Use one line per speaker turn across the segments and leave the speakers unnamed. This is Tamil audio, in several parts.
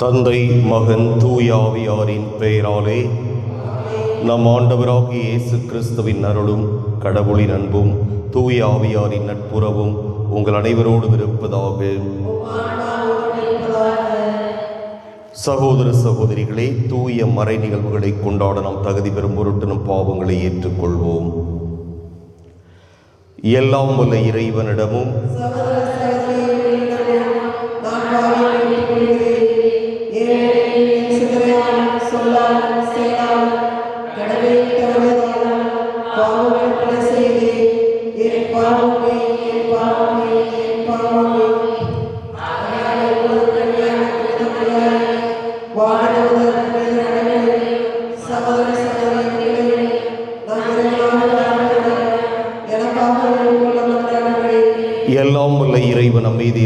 தந்தை மகன் தூயாவியாரின் பெயராலே நம் ஆண்டவராகிய இயேசு கிறிஸ்துவின் அருளும் கடவுளின் அன்பும் தூய ஆவியாரின் நட்புறவும் உங்கள் அனைவரோடும் இருப்பதாக. சகோதர சகோதரிகளே தூய மறை நிகழ்வுகளை கொண்டாட நாம் தகுதி பெறும் பொருட்டு நம் பாவங்களை ஏற்றுக்கொள்வோம். எல்லாம் உள்ள இறைவனிடமும்.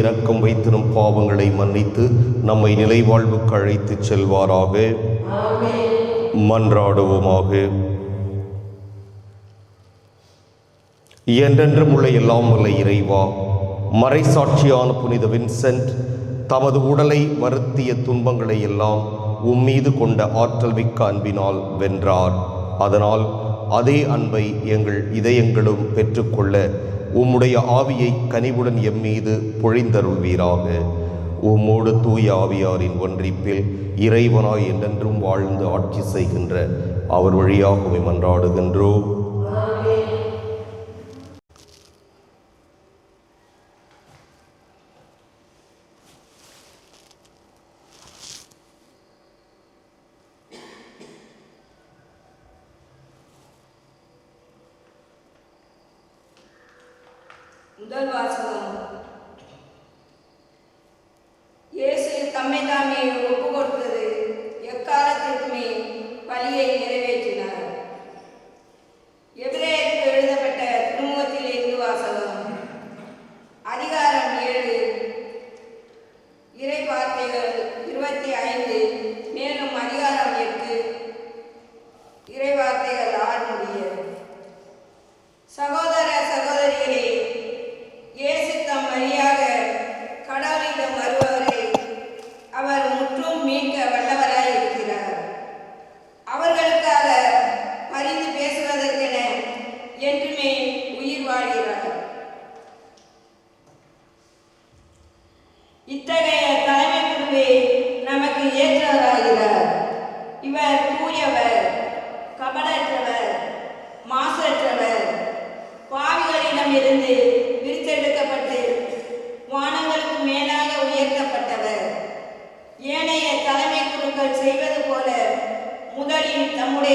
இரக்கம் வைத்து நம் பாவங்களை மன்னித்து நம்மை நிலைவாழ்வுக்கு அழைத்துச் செல்வாராக. மன்றாடுவோமாக. என்றென்றும் உள்ள எல்லாம் வல்ல இறைவா. மறைசாட்சியான புனித வின்சென்ட் தமது உடலை வருத்திய துன்பங்களை எல்லாம் உம்மீது கொண்ட ஆற்றல் மிக்க அன்பினால் வென்றார். அதனால் அதே அன்பை எங்கள் இதயங்களும் பெற்றுக்கொள்ள உம்முடைய ஆவியை கனிவுடன் எம்மீது பொழிந்தருள்வீராக. உம்மோடு தூய ஆவியாரின் ஒன்றிப்பில் இறைவனாய் என்றென்றும் வாழ்ந்து ஆட்சி செய்கின்ற அவர் வழியாக மன்றாடுகின்றோம்.
முதல் வாசகம் இயேசு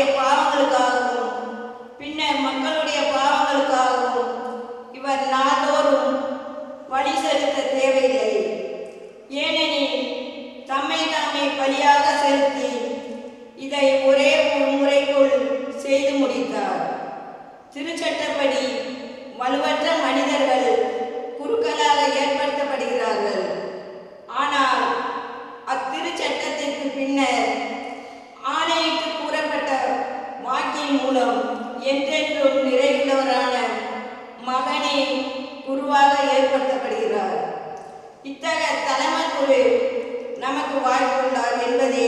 way. இத்தகைய தலைமை குரு நமக்கு வாய்ப்புள்ளார் என்பதே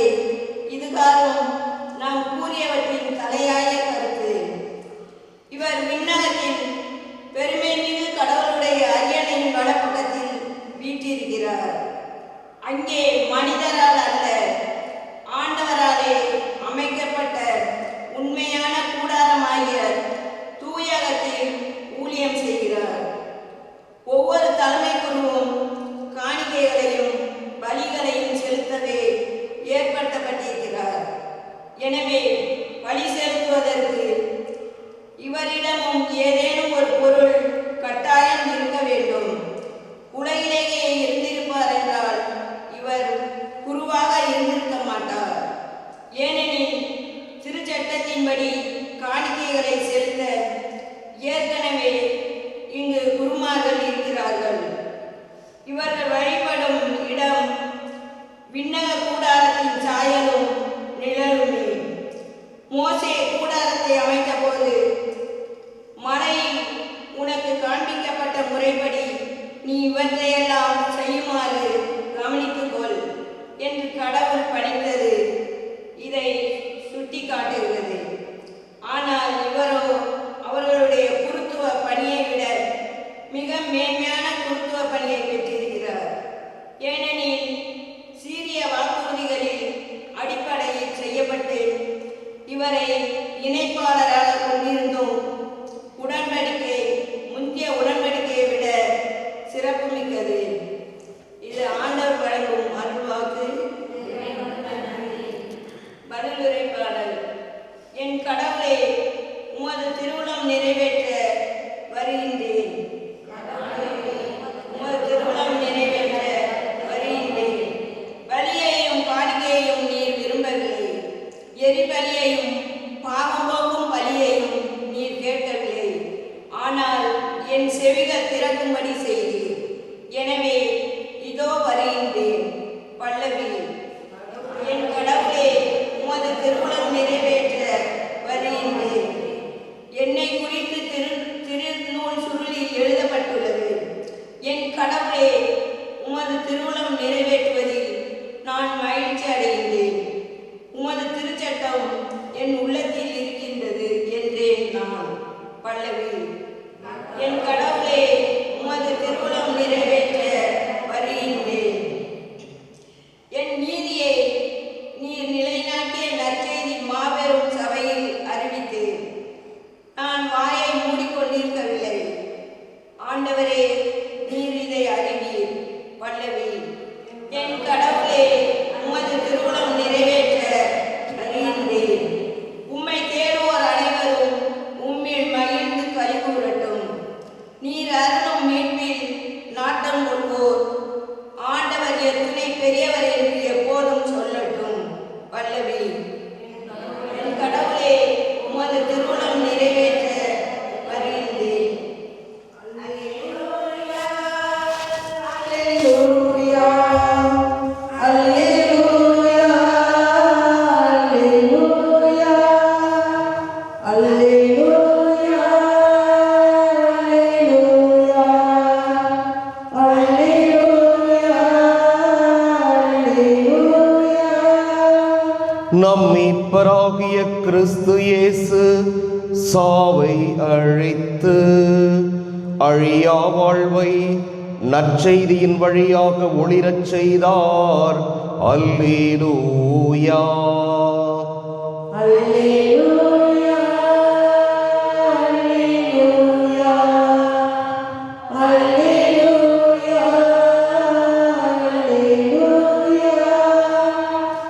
நற்செய்தியின் வழியாக ஒளிரச் செய்தார். அல்லேலூயா.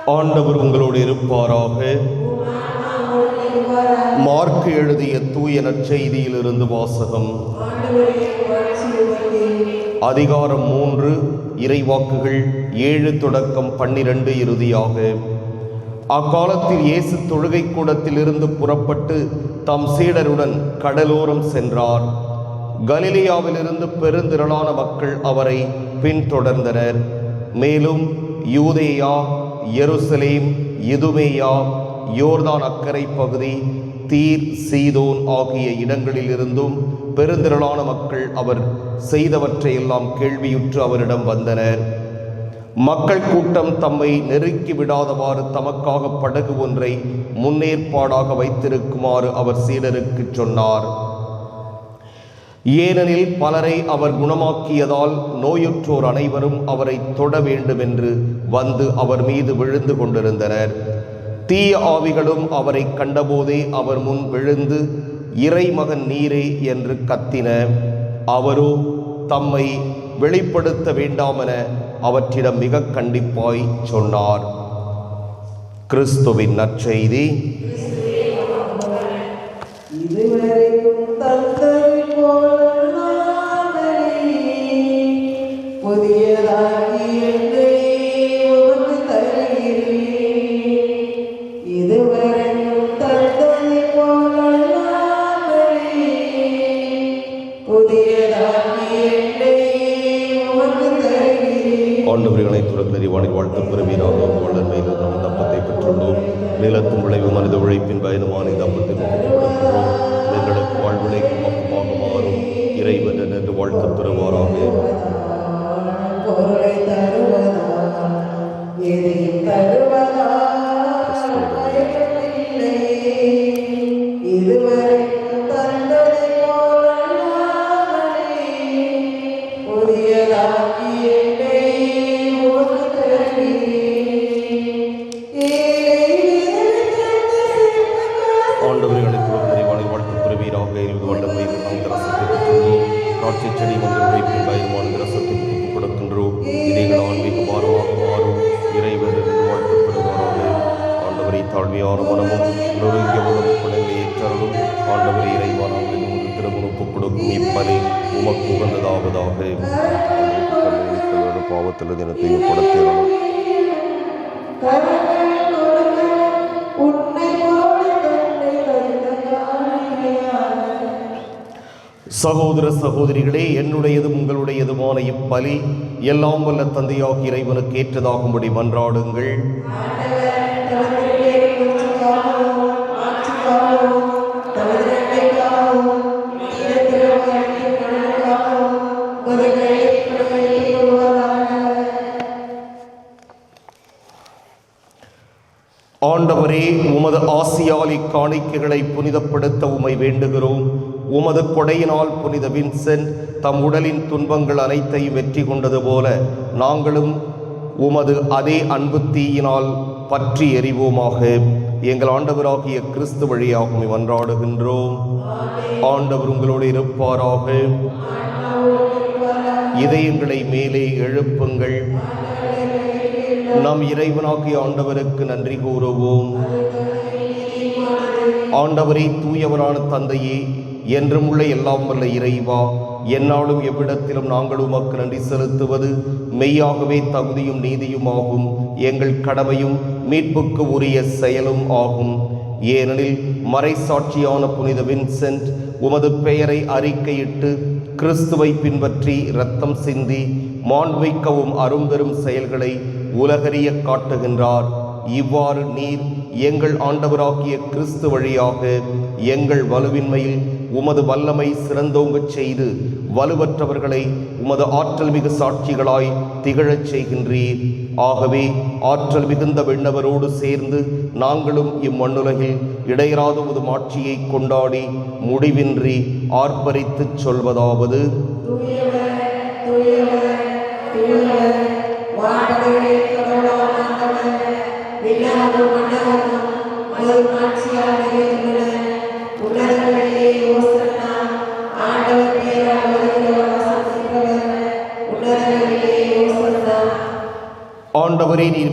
ஆண்டவர் உங்களோடு இருப்பாராக. மார்க் எழுதிய தூய நற்செய்தியிலிருந்து வாசகம். அதிகாரம் மூன்று இறைவாக்குகள் ஏழு தொடக்கம் பன்னிரண்டு இறுதியாக. அக்காலத்தில் இயேசு தொழுகை கூடத்திலிருந்து புறப்பட்டு தம் சீடருடன் கடலோரம் சென்றார். கலிலியாவிலிருந்து பெருந்திரளான மக்கள் அவரை பின்தொடர்ந்தனர். மேலும் யூதேயா எருசலேம் இதுமேயா யோர்தான் அக்கரை பகுதி தீர் சீதோன் ஆகிய இடங்களிலிருந்தும் பெருந்திரளான மக்கள் அவர் செய்தவற்றை எல்லாம் கேள்வியுற்று அவரிடம் வந்தனர். மக்கள் கூட்டம் தம்மை நெருக்கி விடாதவாறு தமக்காக படகு ஒன்றை முன்னேற்பாடாக வைத்திருக்குமாறு அவர் சீடருக்கு சொன்னார். ஏனெனில் பலரை அவர் குணமாக்கியதால் நோயுற்றோர் அனைவரும் அவரை தொட வேண்டும் என்று வந்து அவர் மீது விழுந்து கொண்டிருந்தனர். தீய ஆவிகளும் அவரை கண்டபோதே அவர் முன் விழுந்து இறைமகன் நீரே என்று கத்தின. அவரோ தம்மை வெளிப்படுத்த வேண்டாமென அவற்றிடம் மிக கண்டிப்பாய் சொன்னார். கிறிஸ்துவின் நற்செய்தி. மனித உழைப்பின் இந்த அப்பத்தை எங்களுக்கு வாழ்விளைக்கும் அப்பமாக மாறும். இறைவன் என்று வாழ்த்து பெறுவாராக.
உமக்கு
உகந்ததாவதாக பாவத்தில்
காணிக்கையான
சகோதர சகோதரிகளே என்னுடையதும் உங்களுடையதுமான இப்பலி எல்லாம் வல்ல தந்தையாகி இறைவனுக்கு ஏற்றதாகும்படி மன்றாடுங்கள். ஆண்டவரே உமது ஆசியாலி காணிக்கைகளை புனிதப்படுத்த உமை வேண்டுகிறோம். உமது கொடையினால் புனித வின்சென்ட் தம் உடலின் துன்பங்கள் அனைத்தையும் வெற்றி கொண்டது போல நாங்களும் உமது அதே அன்பு தீயினால் பற்றி எறிவோமாக எங்கள் ஆண்டவராகிய கிறிஸ்து வழியாகும் உம்மை ஆண்டவர் உங்களோடு இருப்பாராக. இதயங்களை மேலே எழுப்புங்கள். நம் இறைவனாகிய ஆண்டவருக்கு நன்றி கூறுவோம். ஆண்டவரே தூயவரான தந்தையே என்றும் உள்ள எல்லாம் வல்ல இறைவா என்னாலும் எவ்விடத்திலும் நாங்கள் உமக்கு நன்றி செலுத்துவது மெய்யாகவே தகுதியும் நீதியும் ஆகும் எங்கள் கடமையும் மீட்புக்கு உரிய செயலும் ஆகும். ஏனெனில் மறைசாட்சியான புனித வின்சென்ட் உமது பெயரை அறிக்கையிட்டு கிறிஸ்துவை பின்பற்றி இரத்தம் சிந்தி மாண்புமிக்கவும் அரும்பெரும் செயல்களை உலகறிய காட்டுகின்றார். இவ்வாறு நீர் எங்கள் ஆண்டவராகிய கிறிஸ்து வழியாக எங்கள் வலுவின்மையில் உமது வல்லமை சிறந்தோங்கச் செய்து வலுவற்றவர்களை உமது ஆற்றல் மிகு சாட்சிகளாய் திகழச் செய்கின்றீர். ஆகவே ஆற்றல் மிகுந்த விண்ணவரோடு சேர்ந்து நாங்களும் இம்மண்ணுலகில் இடையராத ஒரு மாட்சியை கொண்டாடி முடிவின்றி ஆர்ப்பரித்துச் சொல்வதாவது.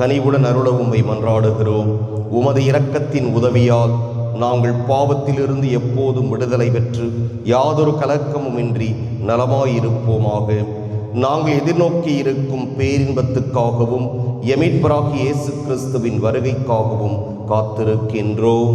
கனிவுடன் அருள உம்மை மன்றாடுகிறோம். உமது இரக்கத்தின் உதவியால் நாங்கள் பாவத்திலிருந்து எப்போதும் விடுதலை பெற்று யாதொரு கலக்கமுமின்றி நலமாயிருப்போமாக. நாங்கள் எதிர்நோக்கி இருக்கும் பேரின்பத்துக்காகவும் எமிட்பராகி இயேசு கிறிஸ்துவின் வருகைக்காகவும் காத்திருக்கின்றோம்.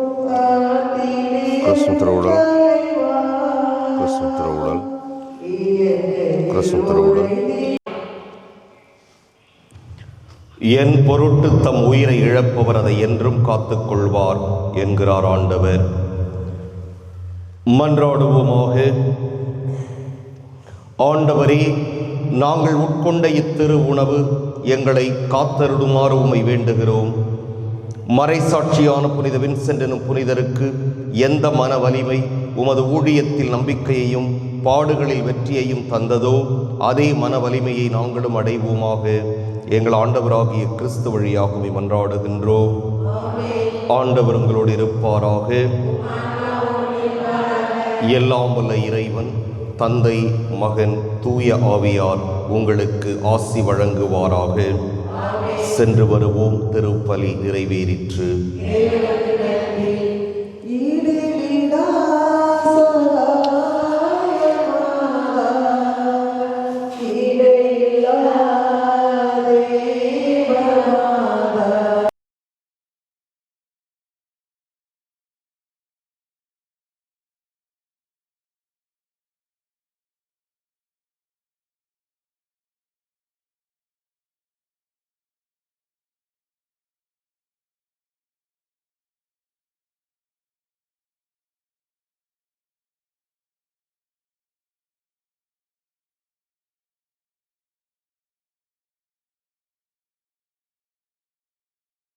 இயற்கை
என் பொருட்டு தம் உயிரை இழப்பவர் அதை என்றும் காத்துக்கொள்வார் என்கிறார் ஆண்டவர். மன்றாடுவோமாக ஆண்டவரே நாங்கள் உட்கொண்ட இத்திரு உணவு எங்களை காத்தருடுமாறு உமை வேண்டுகிறோம். மறைசாட்சியான புனித வின்சென்ட் எனும் புனிதருக்கு எந்த மன வலிமை உமது ஊழியத்தில் நம்பிக்கையையும் பாடுகளில் வெற்றியையும் தந்ததோ அதே மன வலிமையை நாங்களும் அடைவோமாக. எங்கள் ஆண்டவராகிய கிறிஸ்து வழியாகவே மன்றாடுகின்றோம். ஆண்டவர் உங்களோடு இருப்பாராக. எல்லாம் வல்ல இறைவன் தந்தை மகன் தூய ஆவியார் உங்களுக்கு ஆசி வழங்குவாராக. சென்று வருவோம் திருப்பலி நிறைவேறிற்று.